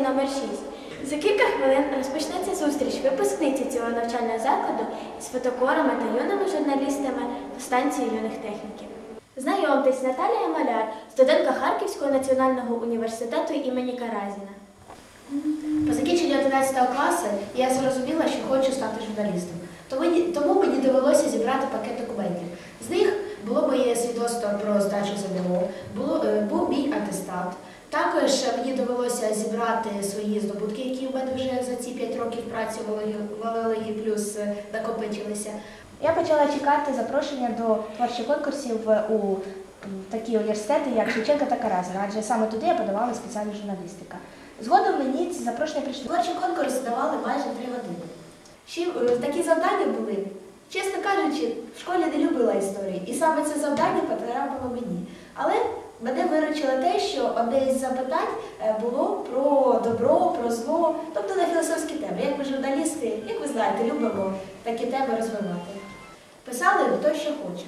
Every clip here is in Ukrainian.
номер 6 За кілька хвилин розпочнеться зустріч випускниці цього навчального закладу із фотокорами та юними журналістами станції юних техніків. Знайомтесь, Наталія Маляр, студентка Харківського національного університету імені Каразіна. По закінченню 11 класу я зрозуміла, що хочу стати журналістом. Тому, тому мені довелося зібрати пакет документів. З них було моє свідоцтво про здачу ЗНО, е, був мій атестат. Також мені довелося зібрати свої здобутки, які в мене вже за ці 5 років праці Олегі плюс е, накопичилися. Я почала чекати запрошення до творчих конкурсів у такі університети, як Шевченка та Каразина, адже саме туди я подавала спеціальну журналістика. Згодом мені ці запрошення прийшли. Творчий конкурс давали майже 3 години. Ще е, такі завдання були. Чесно кажучи, в школі не любила історії, і саме це завдання потрапило мені. Але мене виручило те, що одне із запитань е, було про добро, про зло, тобто на філософські теми. Як ми журналісти, як ви знаєте, любимо такі теми розвивати. Писали хто що хоче.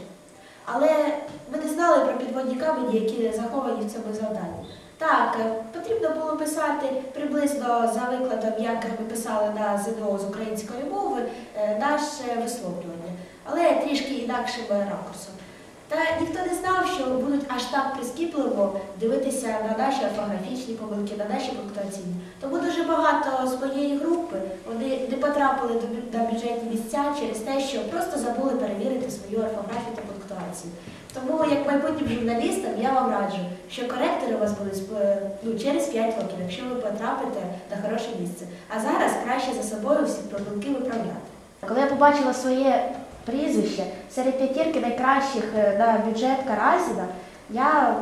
Але ми не знали про підводні камені, які заховані в цьому завданні. Так, е, потрібно було писати приблизно за викладом, як ми писали на ЗНО з української мови, е, наше висловлювання, але трішки інакшим ракурсом. Та ніхто не знав, що будуть аж так прискіпливо дивитися на наші орфографічні помилки, на наші пунктуаційні. Тому дуже багато з моєї групи вони не потрапили до на бюджетні місця через те, що просто забули перевірити свою орфографію та пунктуацію. Тому, як майбутнім журналістам, я вам раджу, що коректори у вас будуть ну, через 5 років, якщо ви потрапите на хороше місце. А зараз краще за собою всі помилки виправляти. Коли я побачила своє прізвище серед п'ятірки найкращих е, на бюджет Каразіна, я,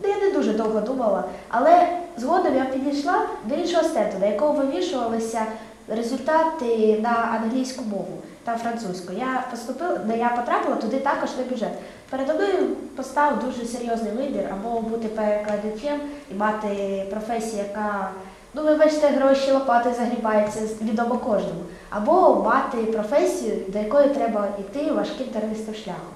ну, я не дуже довго думала, але згодом я підійшла до іншого стенду, на якого вивішувалися результати на англійську мову та французьку. Я поступила, я потрапила туди також на бюджет. Передо мною постав дуже серйозний вибір або бути перекладачем і мати професію, яка Ну, вибачте, гроші лопати загрібаються відомо кожному. Або мати професію, до якої треба йти важким тернистим шляхом,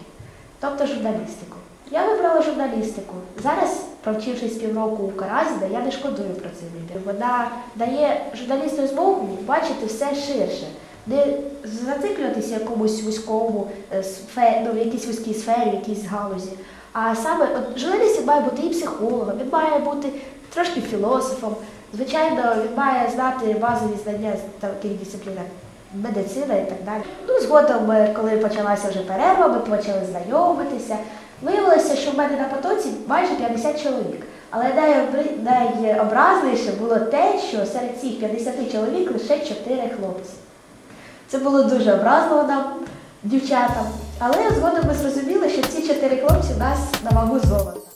тобто журналістику. Я вибрала журналістику. Зараз, провчившись півроку у Каразіна, я не шкодую про цей вибір. Вона дає журналісту змогу бачити все ширше, не зациклюватися якомусь вузькому е, сфе- ну, якійсь вузькій сфері, якійсь галузі. А саме от, журналіст має бути і психологом, він має бути трошки філософом. Звичайно, він має знати базові знання з таких дисциплін, медицина і так далі. Ну, згодом, е, коли почалася вже перерва, ми почали знайомитися. Виявилося, що в мене на потоці майже 50 чоловік. Але найобразніше було те, що серед цих 50 чоловік лише 4 хлопці. Це було дуже образливо нам, дівчатам. Але згодом ми зрозуміли, що ці 4 хлопці в нас на вагу золота.